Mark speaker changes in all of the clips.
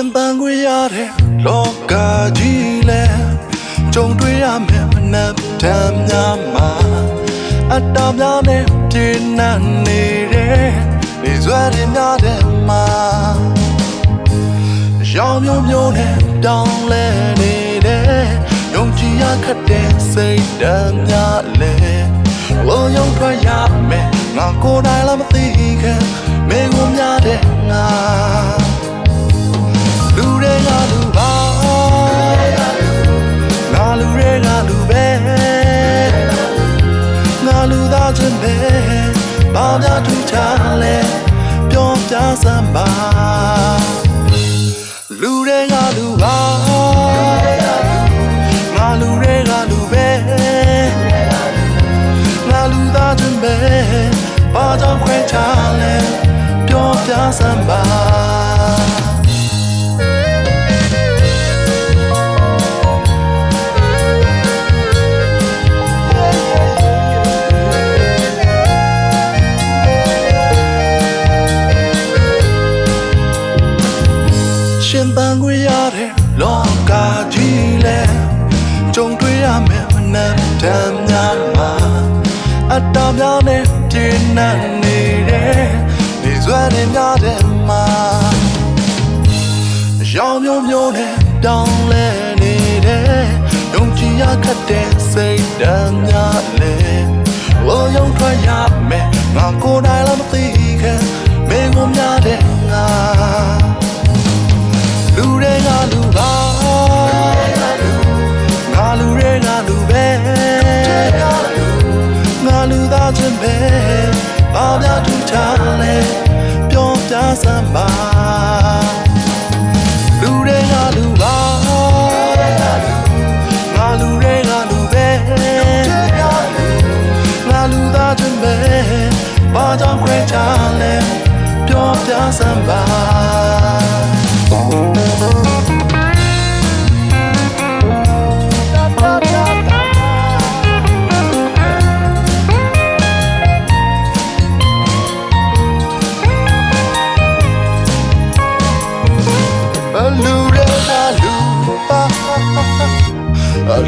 Speaker 1: န်ခွေရတဲ့လောကကြီးလဲကြုံတွေ့ရမယ်မနှပ်တမ်းများမှာအတ္တများနဲ့ပြင်းနှံ့နေတဲ့နေစွဲတွေများတဲ့မှာရောင်မျိုးမျိုးနဲ့တောင်းလဲနေတဲ့ယုံကြည်ရခတ်တဲ့စိတ်ဓာတ်များလဲလောယုံထွက်ရမယ်ငါကိုယ်တိုင်လည်းမသိ ဘာများထူးခြားလဲပြောပြစမ်းပါလူတွေကလူပါငါလူတွေကလူပဲငါလူသားချင်းပဲဘာကြောင့်ခွဲခြားလဲပြောပြစမ်းပါ တွေ့ရမယ်မနှမ်းတမ်းများမှာအတ္တများနဲ့ပြင်းနှံ့နေတဲ့ဒီဇွဲတွေများတဲ့မှာရောင်မျိုးမျိုးနဲ့တောင်းလဲနေတဲ့ယုံကြည်ရခတ်တဲ့စိတ်ဓာတ်များလဲ ချင်းပဲဘာများထူးခြားလဲပြောပြစမ်းပါလူတွေကလူပါငါလူတွေကလူပဲငါလူသားချင်းပဲဘာကြောင့်ခွဲခြားလဲပြောပြစမ်းပါ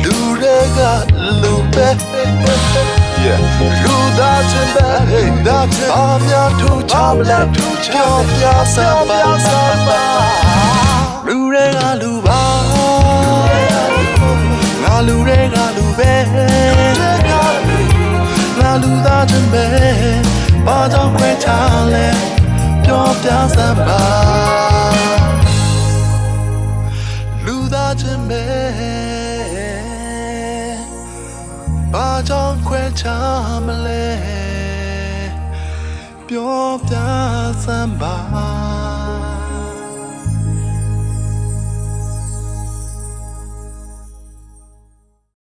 Speaker 1: လူတွေကလူပဲ Yeah လူသားချင်းပဲဒါချင်အများထူချမလဲထူချပြောပြစမ်းပါလူတွေကလူပါငါလူတွေကလူပဲငါလူသားချင်းပဲဘာကြောင့်ခွဲခြားလဲပြောပြစမ်းပါလူသားချင်း ကြောင့်ခွဲခြားမလဲပြောပြစမ်းပါ